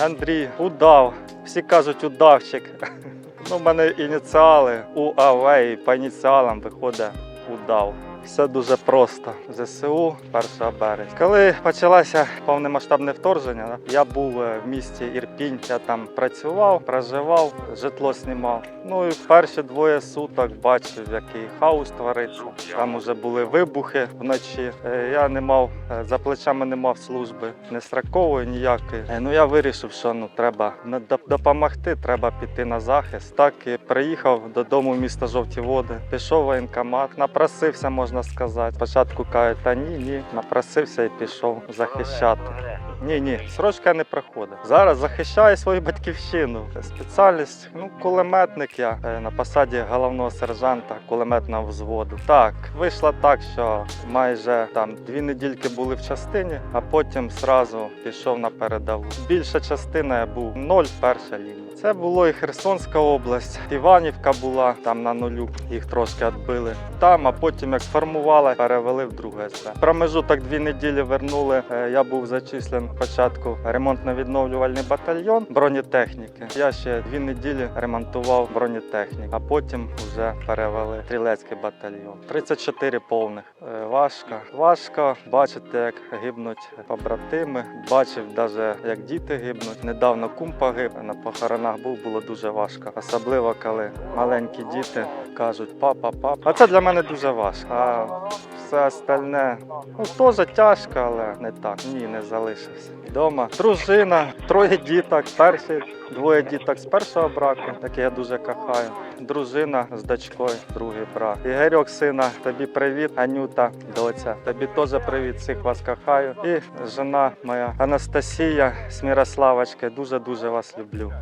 Андрій, удав. Всі кажуть удавчик. Ну, в мене ініціали УАВ і по ініціалам виходить удав. Все дуже просто. ЗСУ 1 березня. Коли почалося повномасштабне вторгнення, я був е, в місті Ірпінь, я там працював, проживав, житло знімав. Ну і перші двоє суток бачив, який хаос твориться. Там уже були вибухи вночі. Е, Я не мав е, за плечами не мав служби не строкової ніякої. Ну я вирішив, що ну треба допомогти, треба піти на захист. Так і приїхав додому в місто Жовті Води. Пішов воєнкомат, напросився, можна сказати. Спочатку кажуть, та ні, ні, напросився і пішов захищати. Ні, ні, срочка не проходить. Зараз захищаю свою батьківщину. Спеціальність, ну, кулеметник я е, на посаді головного сержанта кулеметного взводу. Так, вийшло так, що майже там дві недільки були в частині, а потім зразу пішов на передову. Більша частина я був ноль, перша лінія. Це було і Херсонська область, Іванівка була там на нулю, їх трошки відбили. Там, а потім як сформували, перевели в друге. Промежуток дві неділі вернули. е, Я був зачислен спочатку ремонтно-відновлювальний батальйон бронетехніки. Я ще дві неділі ремонтував бронетехніку, а потім вже перевели стрілецький батальйон. 34 повних. Е, Важко. Важко бачити, як гибнуть побратими. Бачив навіть, як діти гибнуть. Недавно кум погиб, на похоронах був, було дуже важко. Особливо, коли маленькі діти кажуть папа, папа. А це для мене дуже важко. А все остальне ну, теж тяжко, але не так. Ні, не залишився. Дома дружина, троє діток, перші двоє діток з першого браку, який я дуже кохаю. Дружина з дочкою, другий брак. Ігорьок, сина, тобі привіт, Анюта, доця. Тобі теж привіт, всіх вас кохаю. І жена моя Анастасія з Мірославочки, дуже-дуже вас люблю.